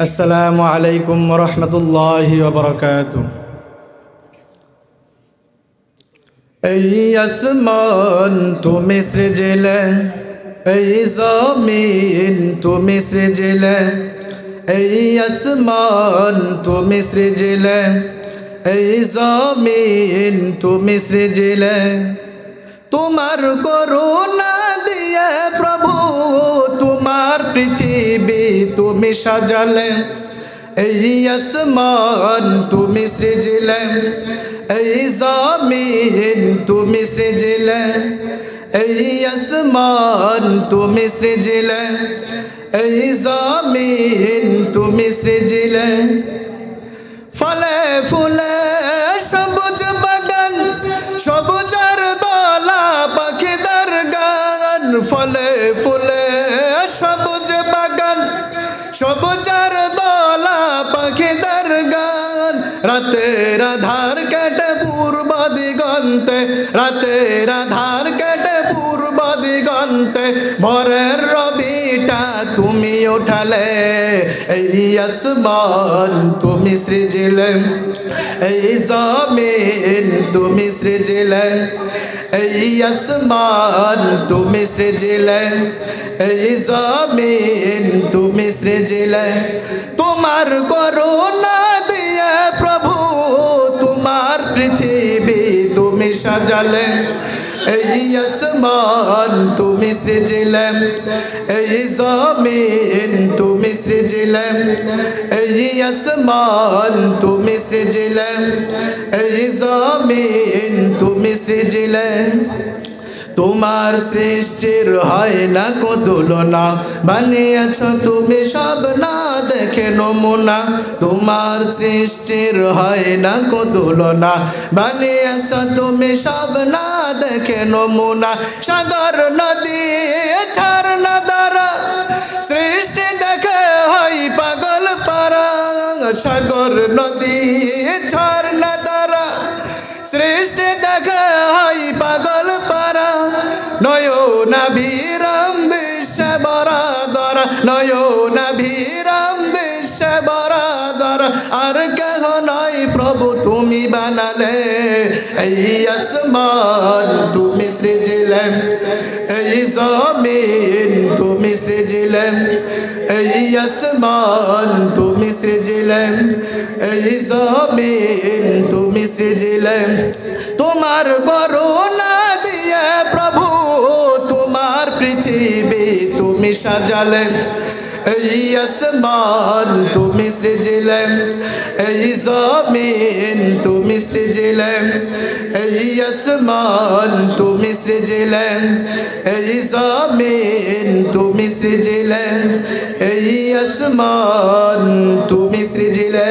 আসসালামু আলাইকুম রহমতুল্লাহ বরকাত এই আসমান তুমি সৃজিলে, এই জমিন তুমি সৃজিলে, এই আসমান তুমি সৃজিলে, এই জমিন তুমি সৃজিলে। তোমার করুণা তুমি সাজালে, এই আসমান তুমি সৃজলে, এই জমিন তুমি সৃজলে, এই আসমান তুমি সৃজলে, এই জমিন তুমি সৃজলে। ফলে ফুলে সবুজ বাগান সবুজার দলা পাখিদার গান। ফলে ফুলে সবুজ বাগান সবুজার দলা পাখিদার গান। রাতের ধার কেটে পূর্ব দিগন্তে, রাতের ধার কেটে পূর্ব দিগন্তে, ভরের ওঠালে এই আসমান তুমি সৃজিলে, এই জমিন তুমি সৃজিলে, এই আসমান তুমি সৃজিলে, এই জমিন তুমি সৃজিলে। তোমার করুণা দিয়ে প্রভু, তোমার পৃথিবী তুমি সাজালে। আসমান তুমি সৃজিলে। এই জমিন তুমি সৃজিলে। এই আসমান তুমি সৃজিলে। এই জমিন তুমি সৃজিলে। তোমার সৃষ্টির হয় না কো তুলনা। বানিয়েছ তুমি সব, না দেখে নমুনা। তোমার সৃষ্টির হয় না কো তুলনা। বানিয়েছ তুমি সব, না দেখে নমুনা। সাগর, নদী ঝর্ণা দ্বারা সৃষ্টি দেখে হয় পাগল পারা। সাগর, নদী ঝর্ণা নয়না ভীরম বিশ্ব বরাদর নয়না ভীরম বিশ্ব বরাদর, আর কেহ নয় প্রভু তুমি বানালে। এই আসমান তুমি সৃজিলে, এই জমিন তুমি সৃজিলে, এই আসমান তুমি সৃজিলে, এই জমিন তুমি সৃজিলে। তোমার করুণা তুমি সাজালে, এই আসমান তুমি সৃজিলে, এই জমিন তুমি সৃজিলে, এই আসমান তুমি সৃজিলে, এই জমিন তুমি সৃজিলে, এই আসমান তুমি সৃজিলে।